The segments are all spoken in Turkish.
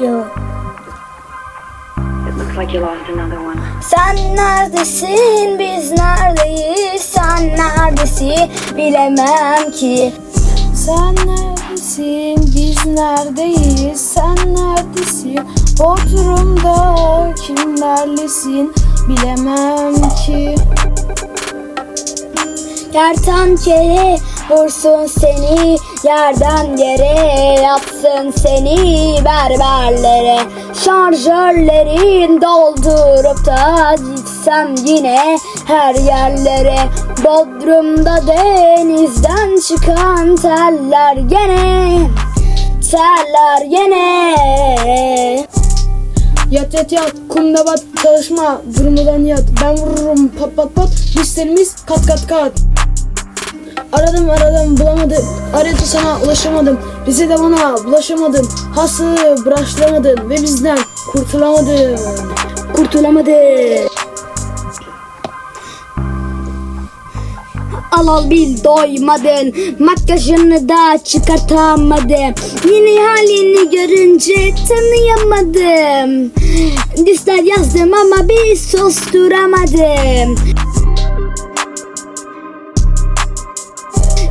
Yok. Sen neredesin? Biz neredeyiz? Sen neredesin? Bilemem ki. Sen neredesin? Biz neredeyiz? Sen neredesin? Bodrum'da kimlerlesin? Bilemem ki. Kertenkele vursun seni yerden yere yatsın seni berberlere. Şarjörlerin doldurup da gitsem yine her yerlere. Bodrum'da denizden çıkan teller gene Teller gene. Yat yat yat kumda bat çalışma durmadan yat ben vururum pat pat pat listelerimiz kat kat kat Aradım aradım bulamadım. Aradı sana ulaşamadım. Bize de bana bulaşamadın. Hastalığı bıraşlamadın Ve bizden kurtulamadın. Kurtulamadı. Al bil doymadın. Makyajını da çıkartamadım. Yeni halini görünce tanıyamadım. Düşler yazdım ama bir susturamadım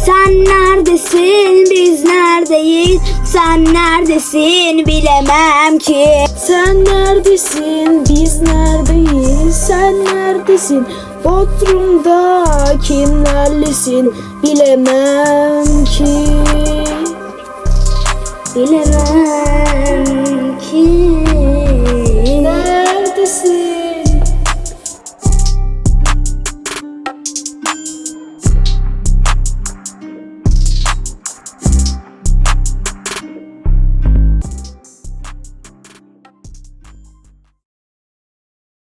Sen neredesin? Biz neredeyiz? Sen neredesin? Bilemem ki. Sen neredesin? Biz neredeyiz? Sen neredesin? Bodrum'da kimlerlesin? Bilemem ki. Bilemem